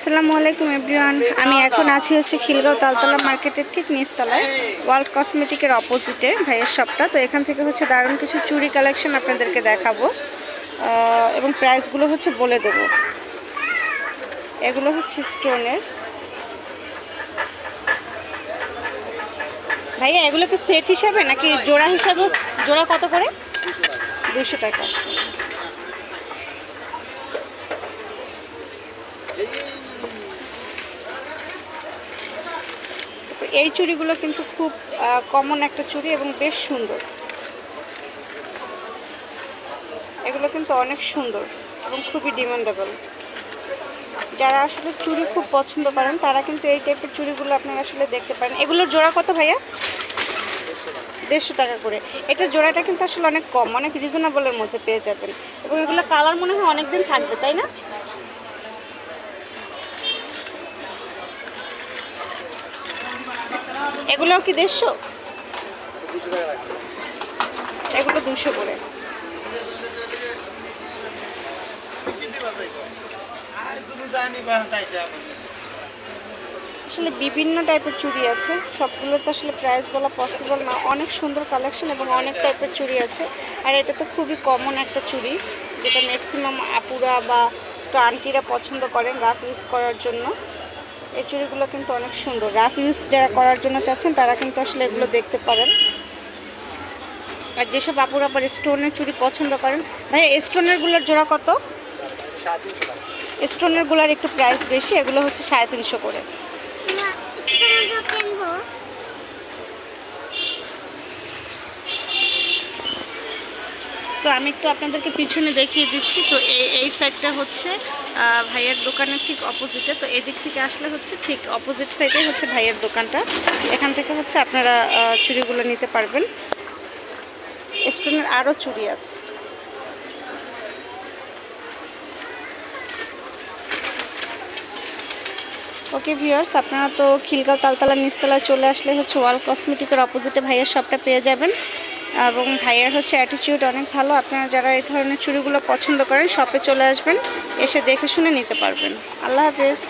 আসসালামু আলাইকুম, এভরিওয়ান। আমি এখন আছি হচ্ছে খিলগাঁও তালতলা মার্কেটের ঠিক নিচতলায় ওয়ার্ল্ড কসমেটিকের অপোজিটে ভাইয়ের শপটা তো এখান থেকে হচ্ছে দারুণ কিছু চুড়ি কালেকশন আপনাদেরকে দেখাবো এবং প্রাইসগুলো হচ্ছে বলে দেবো। এগুলো হচ্ছে স্টোনের ভাইয়া, এগুলো কি সেট হিসাবে নাকি জোড়া হিসাবে, জোড়া কত করে? দুশো টাকা। এই চুড়িগুলো কিন্তু খুব কমন একটা চুড়ি এবং বেশ সুন্দর। এগুলো কিন্তু অনেক সুন্দর এবং খুবই ডিমান্ডেবল যারা আসলে চুড়ি খুব পছন্দ করেন, তারা কিন্তু এই টাইপের চুড়িগুলো আপনারা আসলে দেখতে পারেন। এগুলোর জোড়া কত ভাইয়া? দেড়শো টাকা করে। এটা জোড়াটা কিন্তু আসলে অনেক কম, অনেক রিজনেবলের মধ্যে পেয়ে যাবেন। এবং এগুলো কালার মনে হয় অনেক দিন থাকবে, তাই না? এগুলোও কি দেড়শো? এগুলো দুশো করে। আসলে বিভিন্ন টাইপের চুড়ি আছে। সবগুলোর তো আসলে প্রাইস বলা পসিবল না। অনেক সুন্দর কালেকশন এবং অনেক টাইপের চুড়ি আছে। আর এটা তো খুবই কমন একটা চুড়ি, যেটা ম্যাক্সিমাম আপুরা বা একটু আন্টিরা পছন্দ করেন রাফ ইউজ করার জন্য। এই চুড়িগুলো কিন্তু অনেক সুন্দর। রাফ ইউজ যারা করার জন্য চাচ্ছেন তারা কিন্তু আসলে এগুলো দেখতে পারেন। আর যেসব আপুর আবার স্টোনের চুড়ি পছন্দ করেন ভাই স্টোনেরগুলোর জোড়া কত? স্টোনেরগুলোর একটু প্রাইস বেশি এগুলো হচ্ছে সাড়ে তিনশো করে। সো আমি একটু আপনাদেরকে পিছনে দেখিয়ে দিচ্ছি। তো এই এই সাইডটা হচ্ছে ভাইয়ের দোকানের ঠিক অপোজিটে তো এদিক থেকে আসলে হচ্ছে ঠিক অপোজিট সাইডে হচ্ছে ভাইয়ের দোকানটা। এখান থেকে হচ্ছে আপনারা চুড়িগুলো নিতে পারবেন। স্টোনের আরও চুড়ি আছে। ওকে ভিউয়ার্স আপনারা তো খিলগাঁও তালতলা নিচতলায় চলে আসলে হচ্ছে ওয়াল কসমেটিকের অপোজিটে ভাইয়ের শপটা পেয়ে যাবেন। এবং ভাইয়ের হচ্ছে অ্যাটিটিউড অনেক ভালো। আপনারা যারা এই ধরনের চুড়িগুলো পছন্দ করেন শপে চলে আসবেন, এসে দেখে শুনে নিতে পারবেন। আল্লাহ হাফেজ।